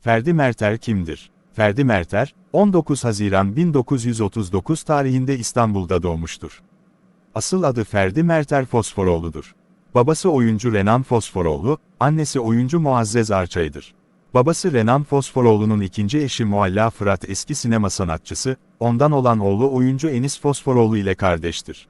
Ferdi Merter kimdir? Ferdi Merter, 19 Haziran 1939 tarihinde İstanbul'da doğmuştur. Asıl adı Ferdi Merter Fosforoğlu'dur. Babası oyuncu Renan Fosforoğlu, annesi oyuncu Muazzez Arçay'dır. Babası Renan Fosforoğlu'nun ikinci eşi Mualla Fırat eski sinema sanatçısı, ondan olan oğlu oyuncu Enis Fosforoğlu ile kardeştir.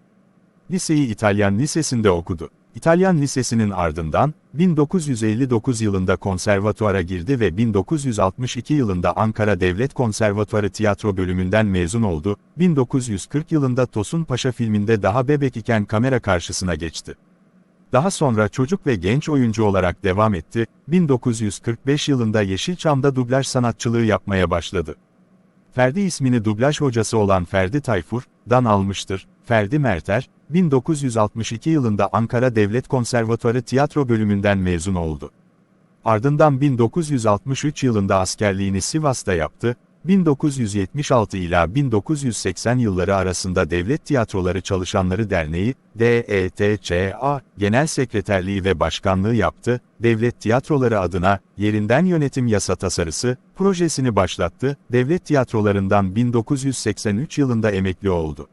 Liseyi İtalyan Lisesi'nde okudu. İtalyan Lisesi'nin ardından, 1959 yılında konservatuara girdi ve 1962 yılında Ankara Devlet Konservatuarı tiyatro bölümünden mezun oldu, 1940 yılında Tosun Paşa filminde daha bebek iken kamera karşısına geçti. Daha sonra çocuk ve genç oyuncu olarak devam etti, 1945 yılında Yeşilçam'da dublaj sanatçılığı yapmaya başladı. Ferdi ismini dublaj hocası olan Ferdi Tayfur, dan almıştır. Ferdi Merter, 1962 yılında Ankara Devlet Konservatuarı tiyatro bölümünden mezun oldu. Ardından 1963 yılında askerliğini Sivas'ta yaptı, 1976 ila 1980 yılları arasında Devlet Tiyatroları Çalışanları Derneği, DETÇA, Genel Sekreterliği ve Başkanlığı yaptı, Devlet Tiyatroları adına, Yerinden Yönetim Yasa Tasarısı, projesini başlattı, devlet tiyatrolarından 1983 yılında emekli oldu.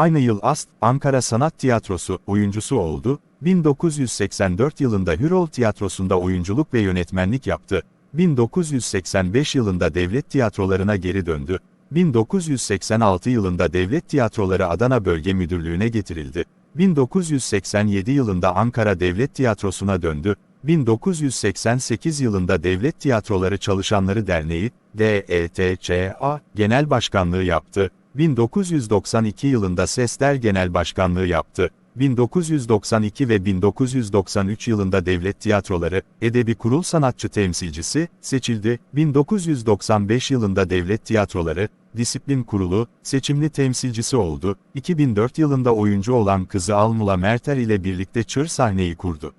Aynı yıl AST, Ankara Sanat Tiyatrosu, oyuncusu oldu, 1984 yılında Hürol Tiyatrosu'nda oyunculuk ve yönetmenlik yaptı, 1985 yılında devlet tiyatrolarına geri döndü, 1986 yılında Devlet Tiyatroları Adana Bölge Müdürlüğü'ne getirildi, 1987 yılında Ankara Devlet Tiyatrosu'na döndü, 1988 yılında Devlet Tiyatroları Çalışanları Derneği, DETÇA, Genel Başkanlığı yaptı, 1992 yılında Sesler Genel Başkanlığı yaptı. 1992 ve 1993 yılında Devlet Tiyatroları, Edebi Kurul Sanatçı Temsilcisi, seçildi. 1995 yılında Devlet Tiyatroları, Disiplin Kurulu, seçimli temsilcisi oldu. 2004 yılında oyuncu olan kızı Almula Merter ile birlikte Çır sahneyi kurdu.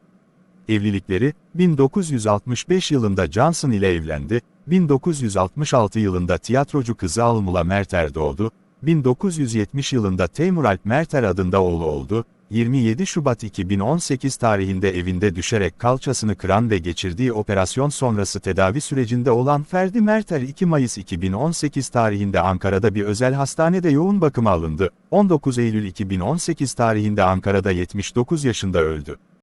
Evlilikleri, 1965 yılında Johnson ile evlendi, 1966 yılında tiyatrocu kızı Almula Merter doğdu, 1970 yılında Teymur Alp Merter adında oğlu oldu, 27 Şubat 2018 tarihinde evinde düşerek kalçasını kıran ve geçirdiği operasyon sonrası tedavi sürecinde olan Ferdi Merter 2 Mayıs 2018 tarihinde Ankara'da bir özel hastanede yoğun bakıma alındı. 19 Eylül 2018 tarihinde Ankara'da 79 yaşında öldü.